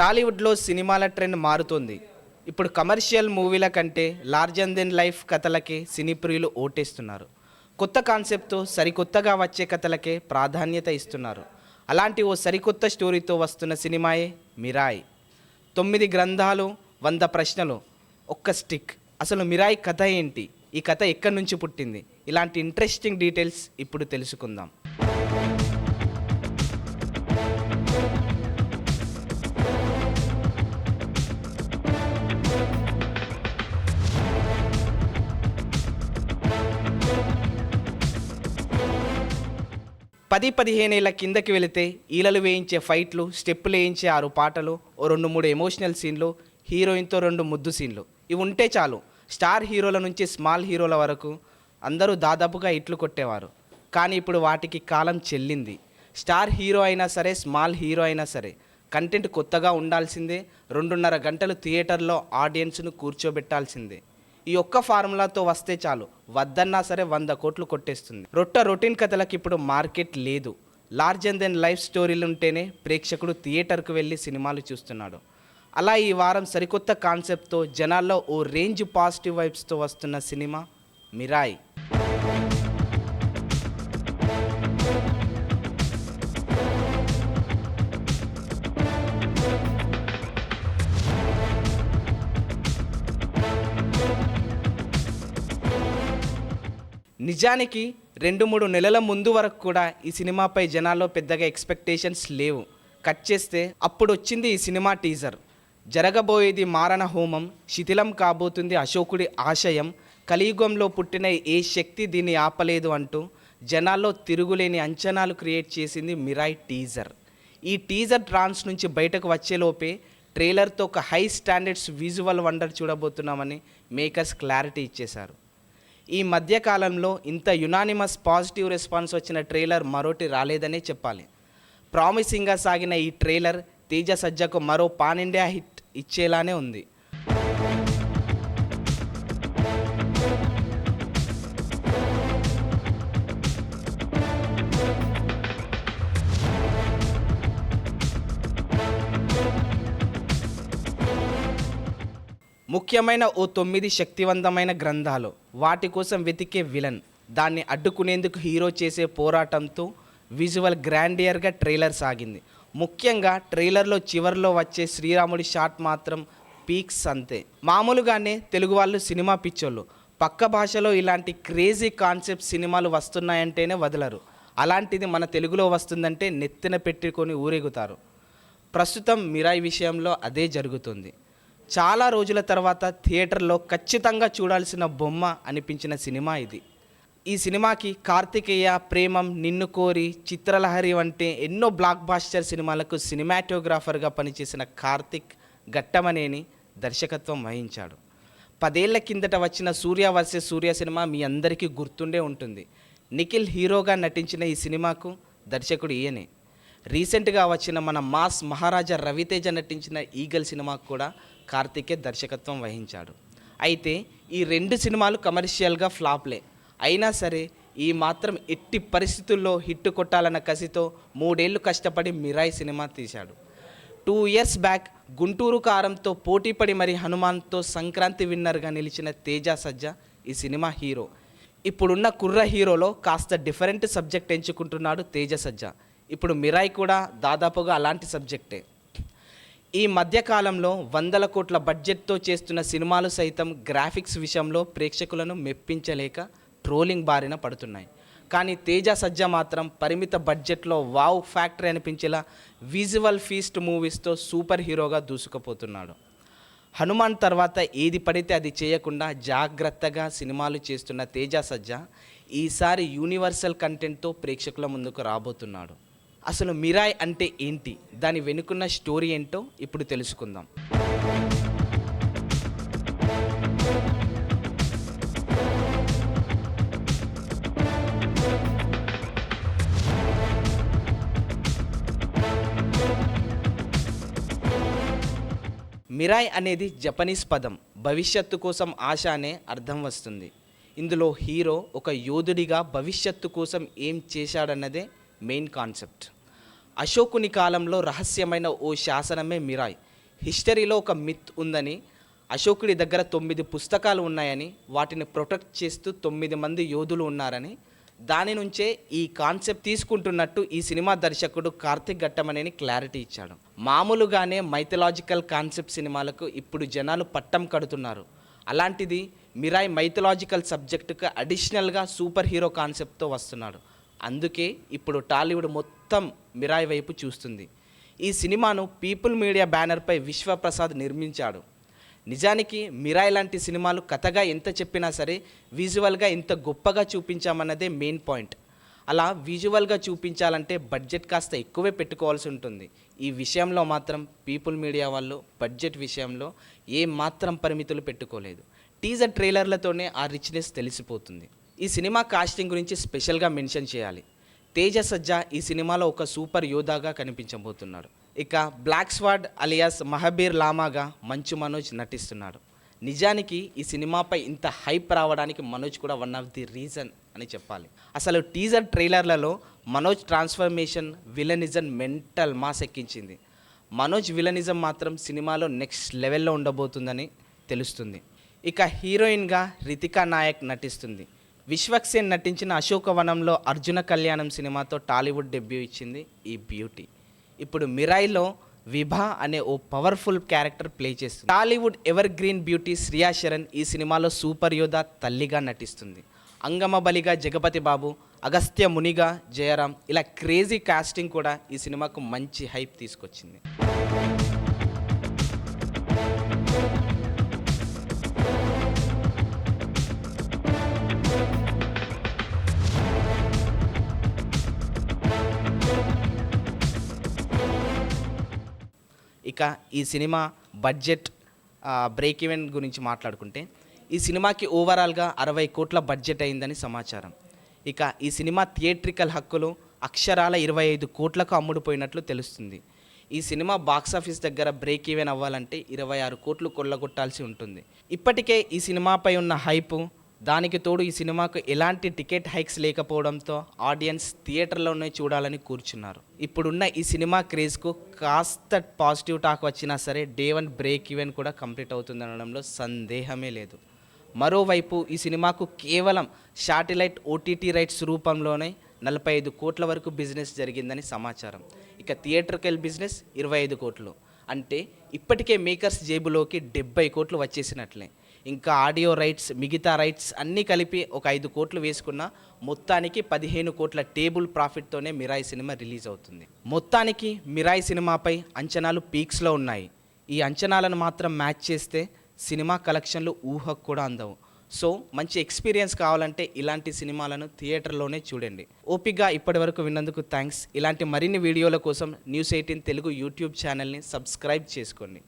టాలీవుడ్లో సినిమాల ట్రెండ్ మారుతుంది. ఇప్పుడు కమర్షియల్ మూవీల కంటే లార్జర్ దెన్ లైఫ్ కథలకే సినీ ప్రియులు ఓటేస్తున్నారు. కొత్త కాన్సెప్ట్తో సరికొత్తగా వచ్చే కథలకే ప్రాధాన్యత ఇస్తున్నారు. అలాంటి ఓ సరికొత్త స్టోరీతో వస్తున్న సినిమాయే మిరాయ్. తొమ్మిది గ్రంథాలు వంద ప్రశ్నలు ఒక్క స్టిక్. అసలు మిరాయ్ కథ ఏంటి? ఈ కథ ఎక్కడి నుంచి పుట్టింది? ఇలాంటి ఇంట్రెస్టింగ్ డీటెయిల్స్ ఇప్పుడు తెలుసుకుందాం. పది పదిహేనేళ్ళ కిందకి వెళితే ఈలలు వేయించే ఫైట్లు స్టెప్పులు వేయించే ఆరు పాటలు ఓ రెండు మూడు ఎమోషనల్ సీన్లు హీరోయిన్తో రెండు ముద్దు సీన్లు. ఇవి ఉంటే చాలు. స్టార్ హీరోల నుంచి స్మాల్ హీరోల వరకు అందరూ దాదాపుగా ఇట్లు కొట్టేవారు. కానీ ఇప్పుడు వాటికి కాలం చెల్లింది. స్టార్ హీరో అయినా సరే స్మాల్ హీరో అయినా సరే కంటెంట్ కొత్తగా ఉండాల్సిందే రెండున్నర గంటలు థియేటర్లో ఆడియన్స్ను కూర్చోబెట్టాల్సిందే. ఈ ఒక్క ఫార్ములాతో వస్తే చాలు. వద్దన్నా సరే వంద కోట్లు కొట్టేస్తుంది. రొట్ట రొటీన్ కథలకు ఇప్పుడు మార్కెట్ లేదు. లార్జ్ అండ్ దెన్ లైఫ్ స్టోరీలు ఉంటేనే ప్రేక్షకుడు థియేటర్కు వెళ్ళి సినిమాలు చూస్తున్నాడు. అలా ఈ వారం సరికొత్త కాన్సెప్ట్తో జనాల్లో ఓ రేంజ్ పాజిటివ్ వైబ్స్తో వస్తున్న సినిమా మిరాయ్. నిజానికి రెండు మూడు నెలల ముందు వరకు కూడా ఈ సినిమాపై జనాల్లో పెద్దగా ఎక్స్పెక్టేషన్స్ లేవు. కట్ చేస్తే అప్పుడు వచ్చింది ఈ సినిమా టీజర్. జరగబోయేది మారణ హోమం శిథిలం కాబోతుంది అశోకుడి ఆశయం కలియుగంలో పుట్టిన ఏ శక్తి దీన్ని ఆపలేదు అంటూ జనాల్లో తిరుగులేని అంచనాలు క్రియేట్ చేసింది మిరాయ్ టీజర్. ఈ టీజర్ ట్రాన్స్ నుంచి బయటకు వచ్చేలోపే ట్రైలర్తో ఒక హై స్టాండర్డ్స్ విజువల్ వండర్ చూడబోతున్నామని మేకర్స్ క్లారిటీ ఇచ్చేశారు. ఈ మధ్యకాలంలో ఇంత యునానిమస్ పాజిటివ్ రెస్పాన్స్ వచ్చిన ట్రైలర్ మరోటి రాలేదనే చెప్పాలి. ప్రామిసింగ్గా సాగిన ఈ ట్రైలర్ తేజ సజ్జకు మరో పాన్ ఇండియా హిట్ ఇచ్చేలానే ఉంది. ముఖ్యమైన ఓ తొమ్మిది శక్తివంతమైన గ్రంథాలు. వాటి కోసం వెతికే విలన్. దాన్ని అడ్డుకునేందుకు హీరో చేసే పోరాటంతో విజువల్ గ్రాండియర్గా ట్రైలర్ సాగింది. ముఖ్యంగా ట్రైలర్లో చివరిలో వచ్చే శ్రీరాముడి షాట్ మాత్రం పీక్స్ అంతే. మామూలుగానే తెలుగు వాళ్ళు సినిమా పిచ్చోళ్ళు. పక్క భాషలో ఇలాంటి క్రేజీ కాన్సెప్ట్ సినిమాలు వస్తున్నాయంటేనే వదలరు. అలాంటిది మన తెలుగులో వస్తుందంటే నెత్తిన పెట్టుకొని ఊరేగుతారు. ప్రస్తుతం మిరాయి విషయంలో అదే జరుగుతుంది. చాలా రోజుల తర్వాత థియేటర్లో ఖచ్చితంగా చూడాల్సిన బొమ్మ అనిపించిన సినిమా ఇది. ఈ సినిమాకి కార్తికేయ ప్రేమం నిన్ను కోరి చిత్రలహరి వంటి ఎన్నో బ్లాక్ బాస్టర్ సినిమాలకు సినిమాటోగ్రాఫర్గా పనిచేసిన కార్తిక్ ఘట్టమనేని దర్శకత్వం వహించాడు. పదేళ్ళ కిందట వచ్చిన సూర్య వర్సెస్ సూర్య సినిమా మీ అందరికీ గుర్తుండే ఉంటుంది. నిఖిల్ హీరోగా నటించిన ఈ సినిమాకు దర్శకుడు ఈయనే. రీసెంట్గా వచ్చిన మన మాస్ మహారాజా రవితేజ నటించిన ఈగల్ సినిమాకు కూడా కార్తికే దర్శకత్వం వహించాడు. అయితే ఈ రెండు సినిమాలు కమర్షియల్గా ఫ్లాప్లే. అయినా సరే ఈ మాత్రం ఎట్టి పరిస్థితుల్లో హిట్ కొట్టాలన్న కసితో మూడేళ్ళు కష్టపడి మిరాయి సినిమా తీశాడు. టూ ఇయర్స్ బ్యాక్ గుంటూరు కారంతో పోటీపడి మరి హనుమాన్తో సంక్రాంతి విన్నర్గా నిలిచిన తేజ సజ్జ ఈ సినిమా హీరో. ఇప్పుడున్న కుర్ర హీరోలో కాస్త డిఫరెంట్ సబ్జెక్ట్ ఎంచుకుంటున్నాడు తేజ సజ్జ. ఇప్పుడు మిరాయి కూడా దాదాపుగా అలాంటి సబ్జెక్టే. ఈ మధ్యకాలంలో వందల కోట్ల బడ్జెట్తో చేస్తున్న సినిమాలు సైతం గ్రాఫిక్స్ విషయంలో ప్రేక్షకులను మెప్పించలేక ట్రోలింగ్ బారిన పడుతున్నాయి. కానీ తేజ సజ్జ మాత్రం పరిమిత బడ్జెట్లో వావ్ ఫ్యాక్టరీ అనిపించేలా విజువల్ ఫీస్ట్ మూవీస్తో సూపర్ హీరోగా దూసుకుపోతున్నాడు. హనుమాన్ తర్వాత ఏది పడితే అది చేయకుండా జాగ్రత్తగా సినిమాలు చేస్తున్న తేజ సజ్జ ఈసారి యూనివర్సల్ కంటెంట్తో ప్రేక్షకుల ముందుకు రాబోతున్నాడు. అసలు మిరాయ్ అంటే ఏంటి? దాని వెనుకున్న స్టోరీ ఏంటో ఇప్పుడు తెలుసుకుందాం. మిరాయ్ అనేది జపనీస్ పదం. భవిష్యత్తు కోసం ఆశ అనే అర్థం వస్తుంది. ఇందులో హీరో ఒక యోధుడిగా భవిష్యత్తు కోసం ఏం చేశాడన్నదే మెయిన్ కాన్సెప్ట్ అశోకుని కాలంలో రహస్యమైన ఓ శాసనమే మిరాయ్. హిస్టరీలో ఒక మిత్ ఉందని అశోకుడి దగ్గర తొమ్మిది పుస్తకాలు ఉన్నాయని వాటిని ప్రొటెక్ట్ చేస్తూ తొమ్మిది మంది యోధులు ఉన్నారని దాని నుంచే ఈ కాన్సెప్ట్ తీసుకుంటున్నట్టు ఈ సినిమా దర్శకుడు కార్తిక్ ఘట్టమనేని క్లారిటీ ఇచ్చాడు. మామూలుగానే మైథలాజికల్ కాన్సెప్ట్ సినిమాలకు ఇప్పుడు జనాలు పట్టం కడుతున్నారు. అలాంటిది మిరాయ్ మైథలాజికల్ సబ్జెక్టుకు అడిషనల్గా సూపర్ హీరో కాన్సెప్ట్తో వస్తున్నాడు. అందుకే ఇప్పుడు టాలీవుడ్ మొత్తం మిరాయి వైపు చూస్తుంది. ఈ సినిమాను పీపుల్ మీడియా బ్యానర్పై విశ్వప్రసాద్ నిర్మించాడు. నిజానికి మిరాయి లాంటి సినిమాలు కథగా ఎంత చెప్పినా సరే విజువల్గా ఇంత గొప్పగా చూపించామన్నదే మెయిన్ పాయింట్. అలా విజువల్గా చూపించాలంటే బడ్జెట్ కాస్త ఎక్కువే పెట్టుకోవాల్సి ఉంటుంది. ఈ విషయంలో మాత్రం పీపుల్ మీడియా వాళ్ళు బడ్జెట్ విషయంలో ఏ మాత్రం పరిమితులు పెట్టుకోలేదు. టీజర్ ట్రైలర్లతోనే ఆ రిచ్నెస్ తెలిసిపోతుంది. ఈ సినిమా కాస్టింగ్ గురించి స్పెషల్గా మెన్షన్ చేయాలి. తేజ సజ్జా ఈ సినిమాలో ఒక సూపర్ యోధాగా కనిపించబోతున్నాడు ఇక బ్లాక్ స్వాడ్ అలియాస్ మహబీర్ లామాగా మంచు మనోజ్ నటిస్తున్నాడు. నిజానికి ఈ సినిమాపై ఇంత హైప్ రావడానికి మనోజ్ కూడా వన్ ఆఫ్ ది రీజన్ అని చెప్పాలి. అసలు teaser ట్రైలర్లలో Manoj transformation villainism mental mass ఎక్కించింది. Manoj villainism మాత్రం సినిమాలో నెక్స్ట్ లెవెల్లో ఉండబోతుందని తెలుస్తుంది. ఇక హీరోయిన్గా రితికా నాయక్ నటిస్తుంది. విశ్వక్సేన్ నటించిన అశోకవనంలో అర్జున కళ్యాణం సినిమాతో టాలీవుడ్ డెబ్యూ ఇచ్చింది ఈ బ్యూటీ. ఇప్పుడు మిరాయిలో విభా అనే ఓ పవర్ఫుల్ క్యారెక్టర్ ప్లే చేస్తుంది. Tollywood evergreen beauty Shriya Saran ఈ సినిమాలో సూపర్ యోధ తల్లిగా నటిస్తుంది. అంగమ బలిగా జగపతి బాబు అగస్త్య మునిగా జయరాం ఇలా క్రేజీ కాస్టింగ్ కూడా ఈ సినిమాకు మంచి హైప్ తీసుకొచ్చింది. ఇక ఈ సినిమా బడ్జెట్ బ్రేక్ ఈవెన్ గురించి మాట్లాడుకుంటే ఈ సినిమాకి ఓవరాల్గా అరవై కోట్ల బడ్జెట్ అయిందని సమాచారం. ఇక ఈ సినిమా థియేట్రికల్ హక్కులు అక్షరాల ఇరవై ఐదు కోట్లకు అమ్ముడుపోయినట్లు తెలుస్తుంది. ఈ సినిమా బాక్సాఫీస్ దగ్గర బ్రేక్ ఈవెన్ అవ్వాలంటే ఇరవై ఆరు కోట్లు కొల్లగొట్టాల్సి ఉంటుంది. ఇప్పటికే ఈ సినిమాపై ఉన్న హైపు దానికి తోడు ఈ సినిమాకు ఎలాంటి టికెట్ హైక్స్ లేకపోవడంతో ఆడియన్స్ థియేటర్లోనే చూడాలని కూర్చున్నారు. ఇప్పుడున్న ఈ సినిమా క్రేజ్కు కాస్త పాజిటివ్ టాక్ వచ్చినా సరే డే వన్ బ్రేక్ ఈవెన్ కూడా కంప్లీట్ అవుతుంది అనడంలో సందేహమే లేదు. మరోవైపు ఈ సినిమాకు కేవలం శాటిలైట్ ఓటీటీ రైట్స్ రూపంలోనే నలభై ఐదు కోట్ల వరకు బిజినెస్ జరిగిందని సమాచారం. ఇక థియేటర్కెల్ బిజినెస్ ఇరవై ఐదు కోట్లు. అంటే ఇప్పటికే మేకర్స్ జేబులోకి డెబ్బై కోట్లు వచ్చేసినట్లే. ఇంకా ఆడియో రైట్స్ మిగతా రైట్స్ అన్నీ కలిపి ఒక ఐదు కోట్లు వేసుకున్న మొత్తానికి పదిహేను కోట్ల టేబుల్ ప్రాఫిట్తోనే మిరాయి సినిమా రిలీజ్ అవుతుంది. మొత్తానికి మిరాయి సినిమాపై అంచనాలు పీక్స్లో ఉన్నాయి. ఈ అంచనాలను మాత్రం మ్యాచ్ చేస్తే సినిమా కలెక్షన్లు ఊహకు కూడా అందవు. సో మంచి ఎక్స్పీరియన్స్ కావాలంటే ఇలాంటి సినిమాలను థియేటర్లోనే చూడండి. ఓపిక్గా ఇప్పటి వరకు విన్నందుకు థ్యాంక్స్. ఇలాంటి మరిన్ని వీడియోల కోసం న్యూస్ ఎయిటీన్ తెలుగు యూట్యూబ్ ఛానల్ని సబ్స్క్రైబ్ చేసుకోండి.